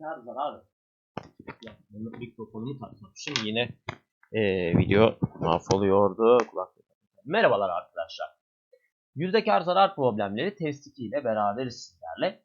kar zarar. Mikrofonumu takmamışım yine e, video mahvoluyordu. Kulaklık. Merhabalar arkadaşlar. Yüzde kar zarar problemleri test 2 ile beraberiz sizlerle.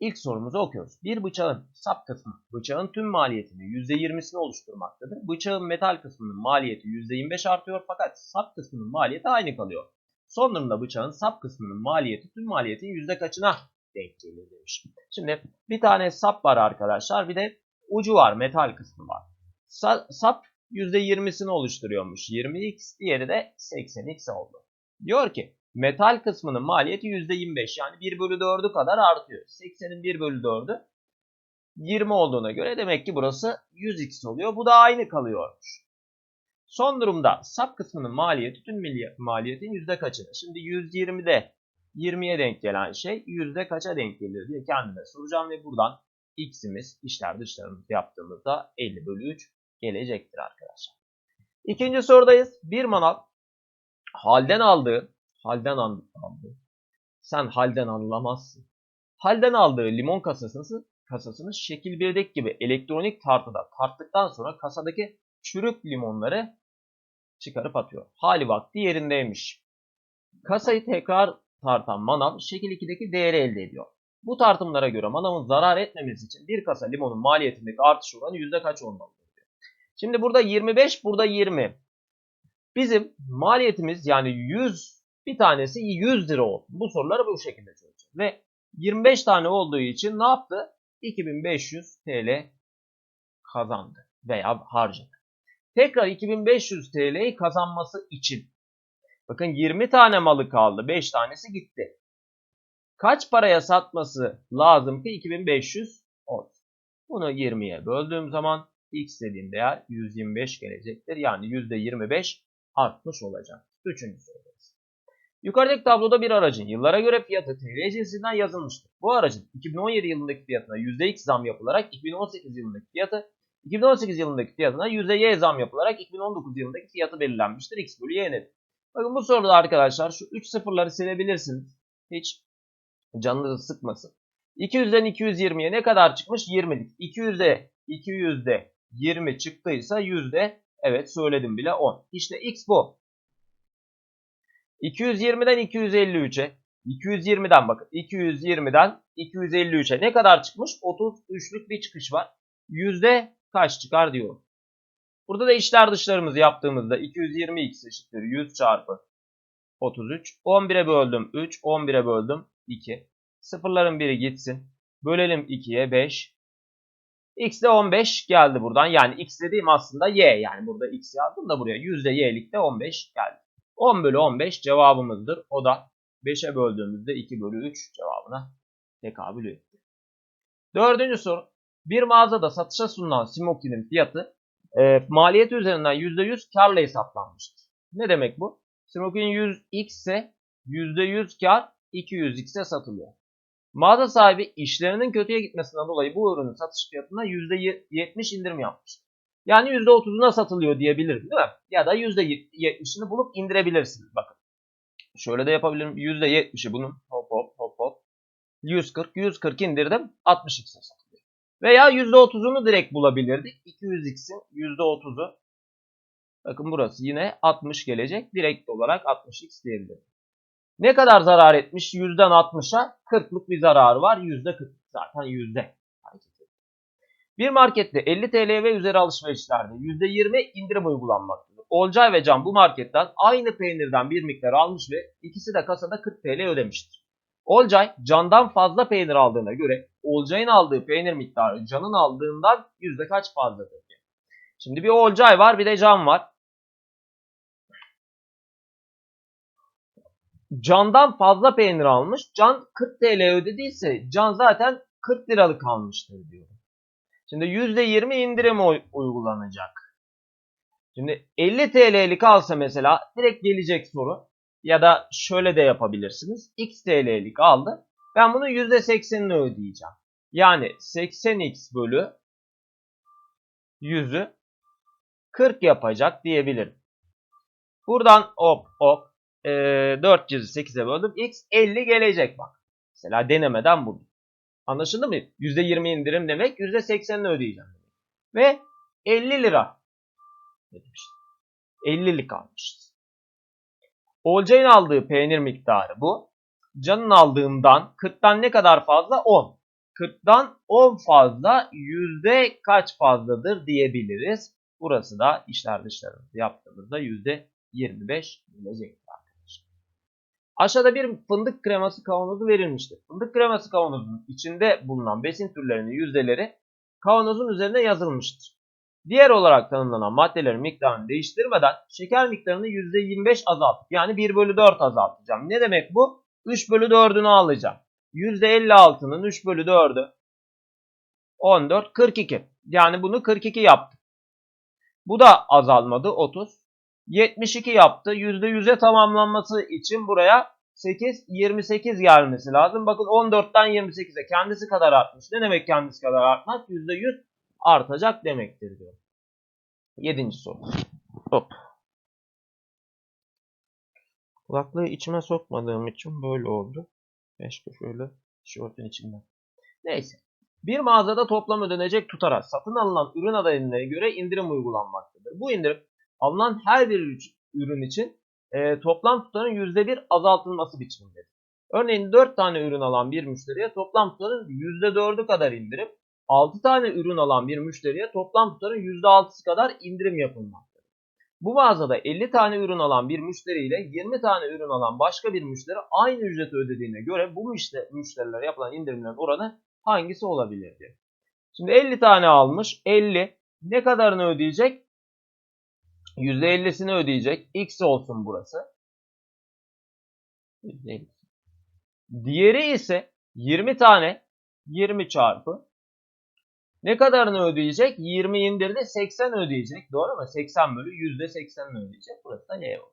İlk sorumuzu okuyoruz. Bir bıçağın sap kısmı bıçağın tüm maliyetinin %20'sini oluşturmaktadır. Bıçağın metal kısmının maliyeti %25 artıyor fakat sap kısmının maliyeti aynı kalıyor. Son durumda bıçağın sap kısmının maliyeti tüm maliyetin yüzde kaçına denk gelir demiş. Şimdi bir tane sap var arkadaşlar bir de ucu var metal kısmı var. Sa- sap %20'sini oluşturuyormuş 20x diğeri de 80x oldu. Diyor ki metal kısmının maliyeti %25 yani 1 bölü 4'ü kadar artıyor. 80'in 1 bölü 4'ü 20 olduğuna göre demek ki burası 100x oluyor. Bu da aynı kalıyormuş. Son durumda sap kısmının maliyeti tüm maliyetin yüzde kaçını? Şimdi 120'de 20'ye denk gelen şey yüzde kaça denk gelir diye kendime soracağım ve buradan x'imiz işler dışlarımızı yaptığımızda 50 bölü 3 gelecektir arkadaşlar. İkinci sorudayız. Bir manav halden aldığı halden al- aldığı sen halden anlamazsın. Halden aldığı limon kasasını kasasını şekil 1'deki gibi elektronik tartıda tarttıktan sonra kasadaki çürük limonları çıkarıp atıyor. Hali vakti yerindeymiş. Kasayı tekrar tartan manav şekil 2'deki değeri elde ediyor. Bu tartımlara göre manavın zarar etmemesi için bir kasa limonun maliyetindeki artış oranı yüzde kaç olmalı? diyor. Şimdi burada 25, burada 20. Bizim maliyetimiz yani 100 bir tanesi 100 lira oldu. Bu soruları bu şekilde çözeceğiz. Ve 25 tane olduğu için ne yaptı? 2500 TL kazandı veya harcadı. Tekrar 2500 TL'yi kazanması için bakın 20 tane malı kaldı. 5 tanesi gitti. Kaç paraya satması lazım ki 2500 olsun? Bunu 20'ye böldüğüm zaman x dediğim değer 125 gelecektir. Yani %25 artmış olacak. Üçüncü sorudayız. Yukarıdaki tabloda bir aracın yıllara göre fiyatı TL cinsinden yazılmıştır. Bu aracın 2017 yılındaki fiyatına %X zam yapılarak 2018 yılındaki fiyatı 2018 yılındaki fiyatına %Y zam yapılarak 2019 yılındaki fiyatı belirlenmiştir. X bölü Y nedir? Bakın bu soruda arkadaşlar şu 3 sıfırları silebilirsiniz. Hiç canınızı sıkmasın. 200'den 220'ye ne kadar çıkmış? 20'lik. 200'de 200'de 20 çıktıysa yüzde evet söyledim bile 10. İşte X bu. 220'den 253'e 220'den bakın 220'den 253'e ne kadar çıkmış? 33'lük bir çıkış var. Yüzde kaç çıkar diyorum. Burada da işler dışlarımızı yaptığımızda 220x eşittir 100 çarpı 33. 11'e böldüm 3. 11'e böldüm 2. Sıfırların biri gitsin. Bölelim 2'ye 5. X de 15 geldi buradan. Yani x dediğim aslında y. Yani burada x yazdım da buraya. Yüzde y'lik de 15 geldi. 10 bölü 15 cevabımızdır. O da 5'e böldüğümüzde 2 bölü 3 cevabına tekabül etti. Dördüncü soru. Bir mağazada satışa sunulan Smokin'in fiyatı e, maliyet üzerinden %100 karla hesaplanmıştır. Ne demek bu? Smokin 100x ise %100 kar 200x'e satılıyor. Mağaza sahibi işlerinin kötüye gitmesinden dolayı bu ürünün satış fiyatına %70 indirim yapmıştır. Yani %30'una satılıyor diyebilirim değil mi? Ya da %70'ini bulup indirebilirsiniz. Bakın. Şöyle de yapabilirim. %70'i bunun hop hop hop hop. 140, 140 indirdim. 60x'e satılıyor. Veya %30'unu direkt bulabilirdik. 200x'in %30'u. Bakın burası yine 60 gelecek. Direkt olarak 60x diyebilirim. Ne kadar zarar etmiş? Yüzden 60'a 40'lık bir zararı var. Yüzde 40 zaten yüzde. Bir markette 50 TL ve üzeri alışverişlerde %20 indirim uygulanmaktadır. Olcay ve Can bu marketten aynı peynirden bir miktar almış ve ikisi de kasada 40 TL ödemiştir. Olcay Can'dan fazla peynir aldığına göre Olcay'ın aldığı peynir miktarı Can'ın aldığından yüzde kaç fazladır? Şimdi bir Olcay var bir de Can var. Can'dan fazla peynir almış. Can 40 TL ödediyse Can zaten 40 liralık almıştır diyor. Şimdi %20 indirim uygulanacak. Şimdi 50 TL'lik alsa mesela direkt gelecek soru. Ya da şöyle de yapabilirsiniz. X TL'lik aldı. Ben bunun %80'ini ödeyeceğim. Yani 80x bölü 100'ü 40 yapacak diyebilirim. Buradan hop hop e, 4 çizgi 8'e böldüm. X 50 gelecek bak. Mesela denemeden buldum. Anlaşıldı mı? %20 indirim demek %80'ini ödeyeceğim demek. Ve 50 lira ödemiş. 50'lik almışız. Olcay'ın aldığı peynir miktarı bu. Can'ın aldığından 40'tan ne kadar fazla? 10. 40'tan 10 fazla yüzde kaç fazladır diyebiliriz. Burası da işler dışlarımızı yaptığımızda yüzde 25 gelecektir arkadaşlar. Aşağıda bir fındık kreması kavanozu verilmiştir. Fındık kreması kavanozunun içinde bulunan besin türlerinin yüzdeleri kavanozun üzerine yazılmıştır. Diğer olarak tanımlanan maddelerin miktarını değiştirmeden şeker miktarını %25 azaltıp yani 1 bölü 4 azaltacağım. Ne demek bu? 3 bölü 4'ünü alacağım. %56'nın 3 bölü 4'ü 14, 42. Yani bunu 42 yaptım. Bu da azalmadı 30. 72 yaptı. %100'e tamamlanması için buraya 8, 28 gelmesi lazım. Bakın 14'ten 28'e kendisi kadar artmış. Ne demek kendisi kadar artmak? %100 artacak demektir diyor. Yedinci soru. Hop. Kulaklığı içime sokmadığım için böyle oldu. Keşke şöyle tişörtün içinden. Neyse. Bir mağazada toplam ödenecek tutara satın alınan ürün adayına göre indirim uygulanmaktadır. Bu indirim alınan her bir ürün için e, toplam tutarın %1 azaltılması biçimindedir. Örneğin 4 tane ürün alan bir müşteriye toplam tutarın %4'ü kadar indirim, 6 tane ürün alan bir müşteriye toplam tutarın %6'sı kadar indirim yapılmaktadır. Bu mağazada 50 tane ürün alan bir müşteri ile 20 tane ürün alan başka bir müşteri aynı ücreti ödediğine göre bu müşterilere yapılan indirimlerin oranı hangisi olabilir diye. Şimdi 50 tane almış. 50 ne kadarını ödeyecek? %50'sini ödeyecek. X olsun burası. %50. Diğeri ise 20 tane 20 çarpı ne kadarını ödeyecek? 20 indirdi 80 ödeyecek. Doğru mu? 80 bölü %80'ini ödeyecek. Burası da Y oldu.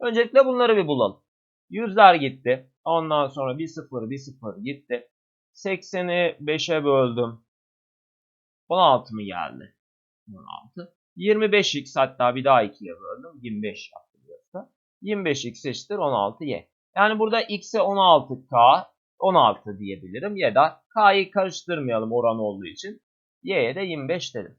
Öncelikle bunları bir bulalım. Yüzler gitti. Ondan sonra bir sıfır bir sıfır gitti. 80'i 5'e böldüm. 16 mı geldi? 16. 25x hatta bir daha 2'ye böldüm. 25 yaptı burası. 25x eşittir 16y. Yani burada x'e 16k 16 diyebilirim ya da k'yı karıştırmayalım oran olduğu için. Y'ye de 25 dedim.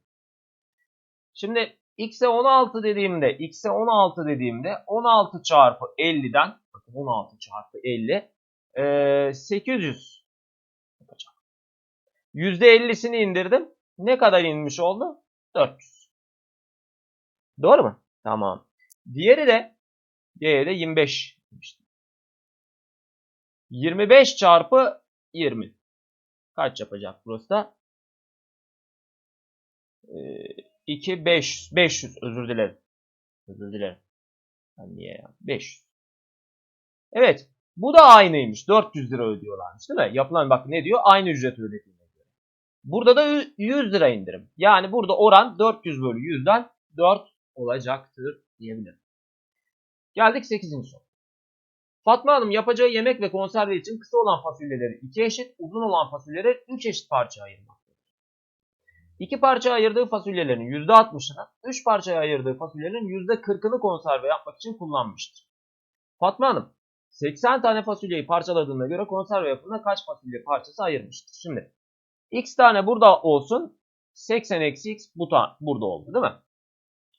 Şimdi x'e 16 dediğimde x'e 16 dediğimde 16 çarpı 50'den bakın 16 çarpı 50 e, 800 yapacağım. %50'sini indirdim. Ne kadar inmiş oldu? 400. Doğru mu? Tamam. Diğeri de diğeri de 25 demiştim. 25 çarpı 20. Kaç yapacak burası da? Ee, 2, 5, 500 özür dilerim. Özür dilerim. Ben niye ya? 500. Evet. Bu da aynıymış. 400 lira ödüyorlarmış değil mi? Yapılan bak ne diyor? Aynı ücret ödediğine göre. Burada da 100 lira indirim. Yani burada oran 400 bölü 100'den 4 olacaktır diyebilirim. Geldik 8. soru. Fatma Hanım yapacağı yemek ve konserve için kısa olan fasulyeleri 2 eşit, uzun olan fasulyeleri 3 eşit parça ayırmaktadır. 2 parça ayırdığı fasulyelerin %60'ını, 3 parçaya ayırdığı fasulyelerin %40'ını konserve yapmak için kullanmıştır. Fatma Hanım 80 tane fasulyeyi parçaladığına göre konserve yapımına kaç fasulye parçası ayırmıştır? Şimdi x tane burada olsun 80 eksi x bu burada oldu değil mi?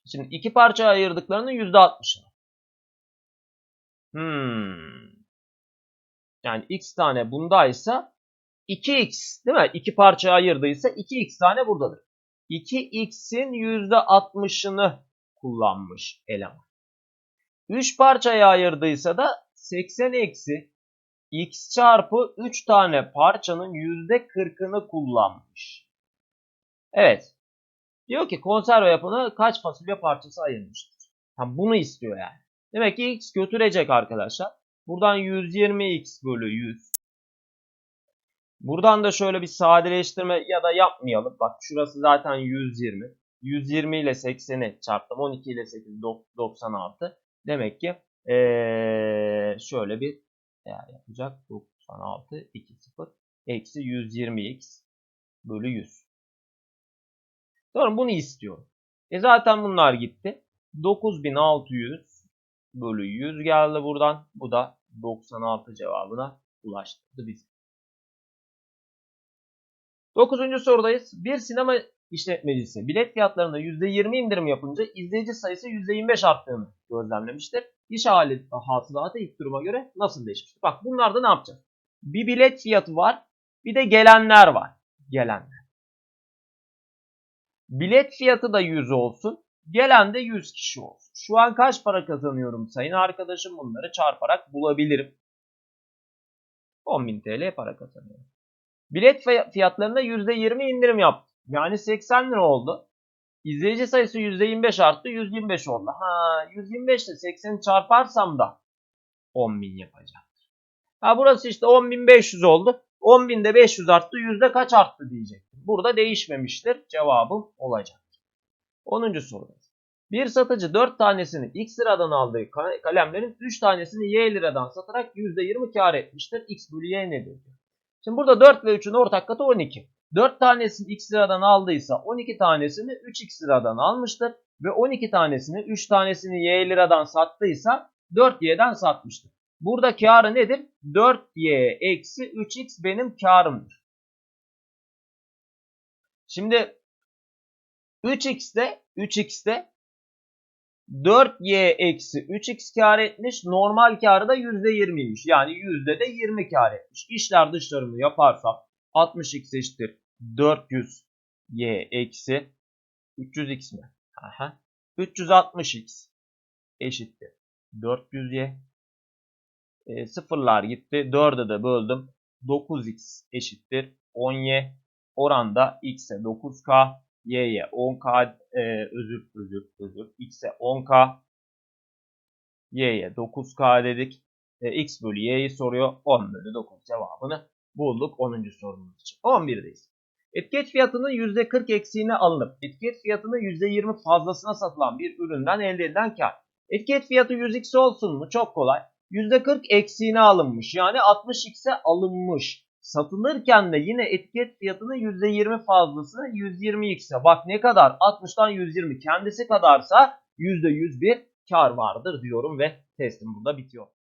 Şimdi iki parça ayırdıklarının %60'ını. Hmm. Yani x tane bundaysa 2x değil mi? İki parça ayırdıysa 2x tane buradadır. 2x'in %60'ını kullanmış eleman. 3 parçaya ayırdıysa da 80 eksi x çarpı 3 tane parçanın %40'ını kullanmış. Evet. Diyor ki konserve yapına kaç fasulye parçası ayırmıştır. Ha, bunu istiyor yani. Demek ki x götürecek arkadaşlar. Buradan 120x bölü 100. Buradan da şöyle bir sadeleştirme ya da yapmayalım. Bak şurası zaten 120. 120 ile 80'i çarptım. 12 ile 8 96. Demek ki ee, şöyle bir değer yapacak. 96 2 0 eksi 120x bölü 100. Sonra bunu istiyorum. E zaten bunlar gitti. 9600 bölü 100 geldi buradan. Bu da 96 cevabına ulaştırdı bizi. Dokuzuncu sorudayız. Bir sinema işletmecisi bilet fiyatlarında %20 indirim yapınca izleyici sayısı %25 arttığını gözlemlemiştir. İş hali hasılatı ilk duruma göre nasıl değişmiştir? Bak bunlarda ne yapacağız? Bir bilet fiyatı var. Bir de gelenler var. Gelenler. Bilet fiyatı da 100 olsun. Gelen de 100 kişi olsun. Şu an kaç para kazanıyorum sayın arkadaşım bunları çarparak bulabilirim. 10.000 TL para kazanıyorum. Bilet fiy- fiyatlarında %20 indirim yaptım. Yani 80 lira oldu. İzleyici sayısı %25 arttı. 125 oldu. Ha 125 ile 80'i çarparsam da 10.000 yapacak. Ha burası işte 10.500 oldu. 10.000'de 500 arttı. Yüzde kaç arttı diyecektim. Burada değişmemiştir. Cevabım olacak. 10. sorudayız. Bir satıcı 4 tanesini X liradan aldığı ka- kalemlerin 3 tanesini Y liradan satarak %20 kar etmiştir. X bölü Y nedir? Şimdi burada 4 ve 3'ün ortak katı 12. 4 tanesini X liradan aldıysa 12 tanesini 3X liradan almıştır. Ve 12 tanesini 3 tanesini Y liradan sattıysa 4Y'den satmıştır. Burada karı nedir? 4Y eksi 3X benim karımdır. Şimdi 3x'te 3x'te 4y eksi 3x kar etmiş. Normal karı da %20'ymiş. Yani yüzde de 20 kar etmiş. İşler dışlarını yaparsam 60x eşittir 400y eksi 300x mi? Aha. 360x eşittir 400y. E, sıfırlar gitti. 4'e de böldüm. 9x eşittir 10y. Oranda x'e 9k, y'ye 10k, e, özür özür özür, x'e 10k, y'ye 9k dedik. E, x bölü y'yi soruyor. 10 bölü 9 cevabını bulduk 10. sorumuz için. 11'deyiz. Etiket fiyatının %40 eksiğine alınıp etiket fiyatının %20 fazlasına satılan bir üründen elde edilen kar. Etiket fiyatı 100x olsun mu? Çok kolay. %40 eksiğine alınmış. Yani 60x'e alınmış. Satılırken de yine etiket fiyatının %20 fazlasına 120x'e. Bak ne kadar? 60'tan 120 kendisi kadarsa %100 bir kar vardır diyorum ve testim burada bitiyor.